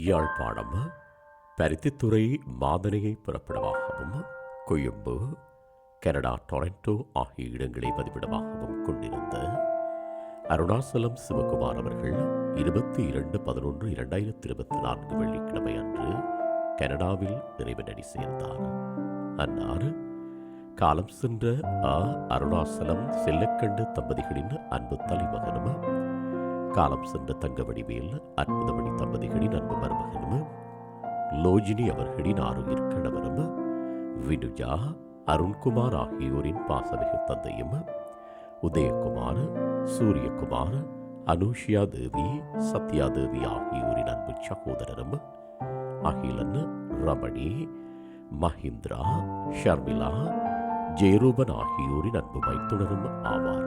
யாழ்ப்பாணம் பருத்தித்துறை மாதனையை புறப்படமாகவும் Colombo Canada Toronto ஆகிய இடங்களை பதிவிடமாகவும் கொண்டிருந்த அருணாசலம் சிவகுமார் அவர்கள் இருபத்தி இரண்டு பதினொன்று இரண்டாயிரத்தி இருபத்தி நான்கு வெள்ளிக்கிழமை அன்று கனடாவில் இறைவனடி சேர்ந்தார். அன்னார் காலம் சென்ற அ. அருணாசலம் செல்லக்கண்டு தம்பதிகளின் அன்பு தலைமகனும் காலம் சென்ற தங்கவடிவேல் அற்புதமணி தம்பதிகளின் அன்பு மருமகனும் லோஜினி அவர்களின் ஆரோக்கிய கணவரும் வினுஜா அருண்குமார் ஆகியோரின் பாசமிகு தந்தையும் உதயகுமார் சூரியகுமார் அனுஷியா தேவி சத்யா தேவி ஆகியோரின் அன்பு சகோதரரும் அகிலன் ரமணி மஹிந்திரா ஷர்மிளா ஜெயரூபன் ஆகியோரின் அன்பு மைத்துணரும் ஆவார்.